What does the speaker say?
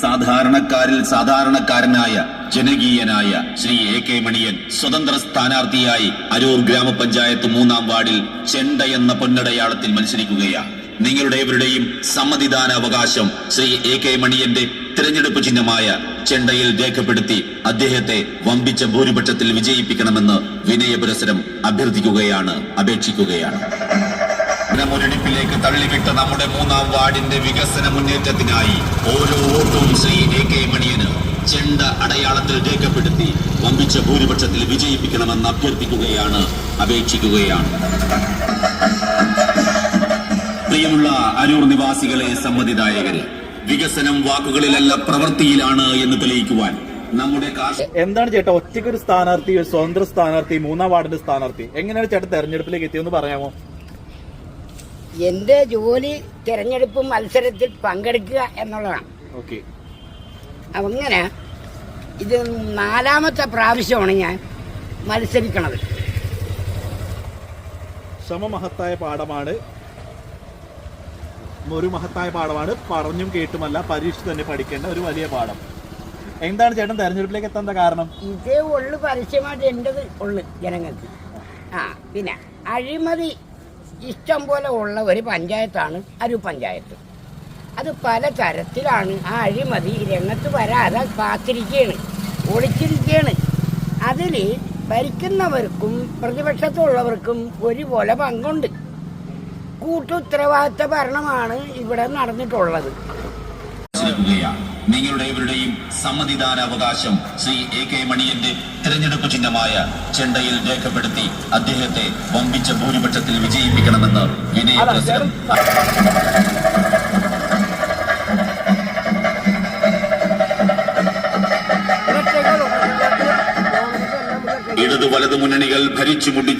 സാധാരണക്കാരിൽ സാധാരണക്കാരനായ ജനകീയനായ ശ്രീ എ കെ മണിയൻ സ്വതന്ത്ര സ്ഥാനാർത്ഥിയായി അരൂർ ഗ്രാമപഞ്ചായത്ത് മൂന്നാം വാർഡിൽ ചെണ്ട എന്ന പൊന്നടയാളത്തിൽ മത്സരിക്കുകയാണ്. നിങ്ങളുടെ എവരുടെയും സമ്മതിദാന അവകാശം ശ്രീ എ കെ മണിയന്റെ തിരഞ്ഞെടുപ്പ് ചിഹ്നമായ ചെണ്ടയിൽ രേഖപ്പെടുത്തി അദ്ദേഹത്തെ വമ്പിച്ച ഭൂരിപക്ഷത്തിൽ വിജയിപ്പിക്കണമെന്ന് വിനയപുരസരം അഭ്യർത്ഥിക്കുകയാണ് അപേക്ഷിക്കുകയാണ്. മുരടിപ്പിലേക്ക് തള്ളിവിട്ട നമ്മുടെ മൂന്നാം വാർഡിന്റെ വികസന മുന്നേറ്റത്തിനായി ഓരോ വോട്ടും ശ്രീ എ കെ മണിയന് ചെണ്ട അടയാളത്തിൽ രേഖപ്പെടുത്തി വമ്പിച്ച ഭൂരിപക്ഷത്തിൽ വിജയിപ്പിക്കണമെന്ന് അഭ്യർത്ഥിക്കുകയാണ് അപേക്ഷിക്കുകയാണ്. പ്രിയമുള്ള അരൂർ നിവാസികളെ സമ്മതിദായകരെ വികസനം വാക്കുകളിലല്ല പ്രവൃത്തിയിലാണ് എന്ന് തെളിയിക്കുവാൻ നമ്മുടെ എന്താണ് ചേട്ടാ ഒറ്റയ്ക്ക് ഒരു സ്ഥാനാർത്ഥി ഒരു സ്വതന്ത്ര സ്ഥാനാർത്ഥി മൂന്നാം വാർഡിന്റെ സ്ഥാനാർത്ഥി എങ്ങനെയാണ് ചേട്ടൻ തെരഞ്ഞെടുപ്പിലേക്ക് എത്തിയെന്ന് പറയാമോ? എന്റെ ജോലി തിരഞ്ഞെടുപ്പ് മത്സരത്തിൽ പങ്കെടുക്കുക എന്നുള്ളതാണ്. ഓക്കെ. അങ്ങനെ ഇത് നാലാമത്തെ പ്രാവശ്യമാണ് ഞാൻ മത്സരിക്കണത്. ശ്രമമഹത്തായ പാഠമാണ്. ഒരു മഹത്തായ പാഠമാണ്. പറഞ്ഞും കേട്ടുമല്ല പരീക്ഷ തന്നെ പഠിക്കേണ്ട ഒരു വലിയ പാഠം. എന്താണ് ചേട്ടൻ തെരഞ്ഞെടുപ്പിലേക്ക് എത്താൻ കാരണം? ഇതേ ഉള്ളു പരസ്യമായിട്ട് എന്റെത് ഉള്ളു ജനങ്ങൾക്ക്. ആ പിന്നെ അഴിമതി ഇഷ്ടം പോലെ ഉള്ള ഒരു പഞ്ചായത്താണ് അരൂർ പഞ്ചായത്ത്. അത് പല തരത്തിലാണ്. ആ അഴിമതി രംഗത്ത് വരാതെ കാത്തിരിക്കുകയാണ് ഒളിച്ചിരിക്കുകയാണ് അതിൽ ഭരിക്കുന്നവർക്കും പ്രതിപക്ഷത്തുള്ളവർക്കും ഒരുപോലെ പങ്കുണ്ട്. കൂട്ടുത്തരവാദിത്ത ഭരണമാണ് ഇവിടെ നടന്നിട്ടുള്ളത്. മനസ്സിലാക്കുകയാണ് നിങ്ങളുടെ ഇവരുടെയും സമ്മതിദാന അവകാശം ശ്രീ എ കെ മണിയന്റെ തിരഞ്ഞെടുപ്പ് ചിഹ്നമായ ചെണ്ടയിൽ രേഖപ്പെടുത്തി അദ്ദേഹത്തെ വമ്പിച്ച ഭൂരിപക്ഷത്തിൽ വിജയിപ്പിക്കണമെന്ന് വിനയ ഇടതു വലതു മുന്നണികൾ ഭരിച്ചു മുടി